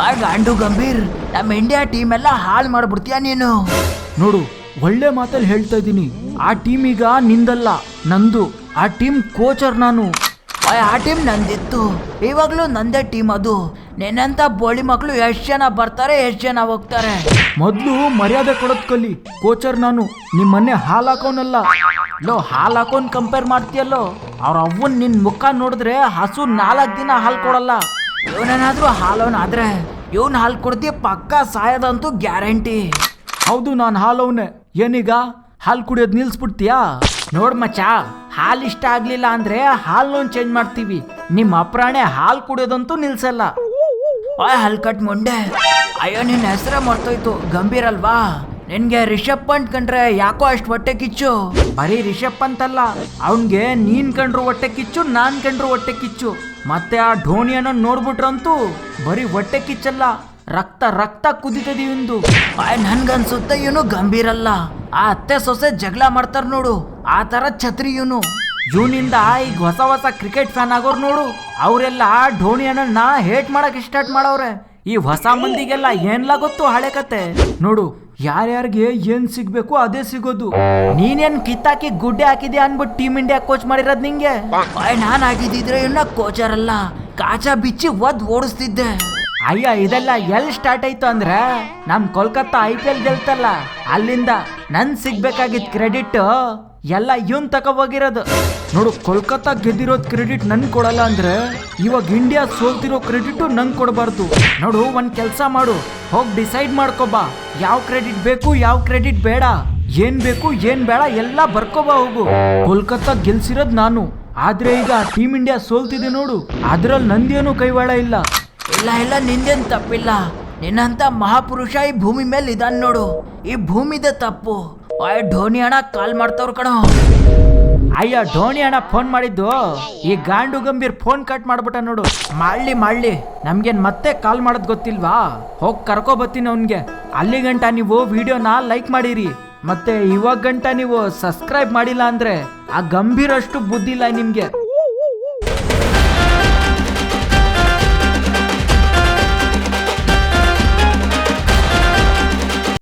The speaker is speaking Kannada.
ಆ ಗಾಂಡು ಗಂಭೀರ್ ನಮ್ಮ ಇಂಡಿಯಾ ಟೀಮ್ ಎಲ್ಲ ಹಾಳು ಮಾಡ್ಬಿಡ್ತೀಯ ನೀನು? ನೋಡು ಒಳ್ಳೆ ಮಾತಲ್ಲಿ ಹೇಳ್ತಾ ಇದ್ದೀನಿ. ಆ ಟೀಮ್ ಈಗ ನಿಂದಲ್ಲ ನಂದು. ಆ ಟೀಮ್ ಕೋಚರ್ ನಾನು. ಆ ಆ ಟೀಮ್ ನಂದಿತ್ತು. ಇವಾಗ್ಲೂ ನಂದೇ ಟೀಮ್ ಅದು. ನಿನ್ನಂತ ಬೋಳಿ ಮಕ್ಕಳು ಎಷ್ಟು ಜನ ಬರ್ತಾರೆ ಎಷ್ಟು ಜನ ಹೋಗ್ತಾರೆ? ಮೊದಲು ಮರ್ಯಾದೆ ಕೊಡೋದ್ ಕಲಿ ಕೋಚರ್ ನಾನು. ನಿಮ್ಮ ಮನೆ ಹಾಲು ಹಾಕೋನಲ್ಲ. ಲೋ ಹಾಲು ಹಾಕೋನ್ ಕಂಪೇರ್ ಮಾಡ್ತೀಯಲ್ಲೋ? ಅವ್ರ ಅವ್ವನ್ ನಿನ್ ಮುಖ ನೋಡಿದ್ರೆ ಹಸು ನಾಲ್ಕು ದಿನ ಹಾಲು ಕೊಡಲ್ಲ. ಇವನೇನಾದ್ರೂ ಹಾಲೋನಾದ್ರೆ ಇವನ್ ಹಾಲು ಕೊಡ್ತಿ ಪಕ್ಕ ಸಾಯದಂತೂ ಗ್ಯಾರಂಟಿ. ಹೌದು ನಾನು ಹಾಲವನೆ ಏನೀಗ? ಹಾಲು ಕುಡಿಯೋದು ನಿಲ್ಸ್ಬಿಡ್ತೀಯಾ? ನೋಡ್ ಮಚ್ಚಾ ಹಾಲು ಇಷ್ಟ ಆಗ್ಲಿಲ್ಲ ಅಂದ್ರೆ ಹಾಲ್ನ ಚೇಂಜ್ ಮಾಡ್ತೀವಿ. ನಿಮ್ಮ ಅಪ್ರಾಣೆ ಹಾಲು ಕುಡಿಯೋದಂತೂ ನಿಲ್ಸಲ್ಲ. ಹಲ್ ಹಲ್ಕಟ್ ಮುಂಡೆ. ಅಯ್ಯೋ ನಿನ್ನ ಹೆಸರೇ ಮರ್ತೋಯ್ತು. ಗಂಭೀರ್ ಅಲ್ವಾ ನಿನ್ಗೆ ರಿಷಬ್ ಪಂತ್ ಕಂಡ್ರೆ ಯಾಕೋ ಅಷ್ಟು ಹೊಟ್ಟೆ ಕಿಚ್ಚು? ಬರೀ ರಿಷಬ್ ಅಲ್ಲ, ಅವನ್ಗೆ ನೀನ್ ಕಂಡ್ರು ಹೊಟ್ಟೆ ಕಿಚ್ಚು, ನಾನ್ ಕಂಡ್ರು ಹೊಟ್ಟೆ ಕಿಚ್ಚು. ಮತ್ತೆ ಆ ಧೋನಿಯನ್ನ ನೋಡ್ಬಿಟ್ರಂತೂ ಬರೀ ಹೊಟ್ಟೆ ಕಿಚ್ಚಲ್ಲ, ರಕ್ತ ರಕ್ತ ಕುದಿತದಿ ಇಂದು. ನನ್ಗನ್ಸುತ್ತ ಇವನು ಗಂಭೀರಲ್ಲ ಆ ಅತ್ತೆ ಸೊಸೆ ಜಗಳ ಮಾಡ್ತಾರ ನೋಡು, ಆ ತರ ಛತ್ರಿ ಇವನು. ಇವನಿಂದ ಈಗ ಹೊಸ ಹೊಸ ಕ್ರಿಕೆಟ್ ಫ್ಯಾನ್ ಆಗೋರು ನೋಡು, ಅವರೆಲ್ಲ ಧೋನಿ ನಾ ಹೇಟ್ ಮಾಡಕ್ ಸ್ಟಾರ್ಟ್ ಮಾಡವ್ರೆ. ಈ ಹೊಸ ಮಂದಿಗೆಲ್ಲ ಏನ್ಲ ಗೊತ್ತು ಹಳೆ ಕತೆ? ನೋಡು ಯಾರ್ಯಾರಿಗೆ ಏನ್ ಸಿಗ್ಬೇಕು ಅದೇ ಸಿಗೋದು. ನೀನೇನ್ ಕಿತ್ತಾಕಿ ಗುಡ್ಡೆ ಹಾಕಿದೆ ಅನ್ಬಿಟ್ಟು ಟೀಮ್ ಇಂಡಿಯಾ ಕೋಚ್ ಮಾಡಿರೋದ್ ನಿಂಗೆ? ನಾನು ಆಗಿದ್ದಿದ್ರೆ ಇನ್ನ ಕೋಚರ್ ಅಲ್ಲ ಕಾಚ ಬಿಚ್ಚಿ ಒದ್ ಓಡಿಸ್ತಿದ್ದೆ. ಅಯ್ಯ, ಇದೆಲ್ಲ ಎಲ್ಲಿ ಸ್ಟಾರ್ಟ್ ಆಯ್ತು ಅಂದ್ರೆ ನಮ್ ಕೋಲ್ಕತ್ತಾ ಐ ಪಿ ಎಲ್ ಗೆಲ್ತಲ್ಲ, ಅಲ್ಲಿಂದ ನನ್ ಸಿಗ್ಬೇಕಾಗಿದ್ ಕ್ರೆಡಿಟ್ ಎಲ್ಲ ಇವನ್ ಹೋಗಿರೋದು ನೋಡು, ಕೋಲ್ಕತ್ತಾ ಗೆದ್ದಿರೋದ್ ಕ್ರೆಡಿಟ್ ನನ್ ಕೊಡಲ್ಲ ಅಂದ್ರೆ ಇವಾಗ ಇಂಡಿಯಾ ಸೋಲ್ತಿರೋ ಕ್ರೆಡಿಟ್ ನಂಗೆ ಕೊಡಬಾರ್ದು. ನೋಡು, ಒಂದ್ ಕೆಲ್ಸ ಮಾಡು, ಹೋಗ್ ಡಿಸೈಡ್ ಮಾಡ್ಕೊಬಾ ಯಾವ ಕ್ರೆಡಿಟ್ ಬೇಕು, ಯಾವ ಕ್ರೆಡಿಟ್ ಬೇಡ, ಏನ್ ಬೇಕು, ಏನ್ ಬೇಡ, ಎಲ್ಲ ಬರ್ಕೋಬಾ ಹೋಗು. ಕೋಲ್ಕತ್ತಾ ಗೆಲ್ಸಿರೋದ್ ನಾನು. ಆದ್ರೆ ಈಗ ಟೀಮ್ ಇಂಡಿಯಾ ಸೋಲ್ತಿದೆ ನೋಡು. ಅದ್ರಲ್ಲಿ ನಂದೇನು ಕೈವಾಡ ಇಲ್ಲ. ಇಲ್ಲ ಇಲ್ಲ, ನಿಂದೇನ್ ತಪ್ಪಿಲ್ಲ. ನಿನ್ನಂತ ಮಹಾಪುರುಷ ಈ ಭೂಮಿ ಮೇಲೆ ಇದಾನ್ ನೋಡು. ಈ ಭೂಮಿದೆ ತಪ್ಪು. ಅಯ್ಯ, ಧೋನಿ ಅಣ್ಣ ಕಾಲ್ ಮಾಡ್ತವ್ರ ಕಣೋ. ಅಯ್ಯ, ಧೋನಿ ಅಣ್ಣ ಫೋನ್ ಮಾಡಿದ್ದು. ಈ ಗಾಂಡು ಗಂಭೀರ್ ಫೋನ್ ಕಟ್ ಮಾಡ್ಬಿಟ್ಟ ನೋಡು. ಮಾಡ್ಲಿ ಮಾಡ್ಲಿ. ನಮ್ಗೇನ್ ಮತ್ತೆ ಕಾಲ್ ಮಾಡೋದ್ ಗೊತ್ತಿಲ್ವಾ? ಹೋಗ್ ಕರ್ಕೊ ಬತ್ತೀನಿ ಅವ್ನ್ಗೆ. ಅಲ್ಲಿ ಗಂಟ ನೀವು ವಿಡಿಯೋನ ಲೈಕ್ ಮಾಡಿರಿ. ಮತ್ತೆ ಇವಾಗ ಗಂಟ ನೀವು ಸಬ್ಸ್ಕ್ರೈಬ್ ಮಾಡಿಲ್ಲ ಅಂದ್ರೆ ಆ ಗಂಭೀರಷ್ಟು ಬುದ್ಧಿ ಇಲ್ಲ ನಿಮ್ಗೆ.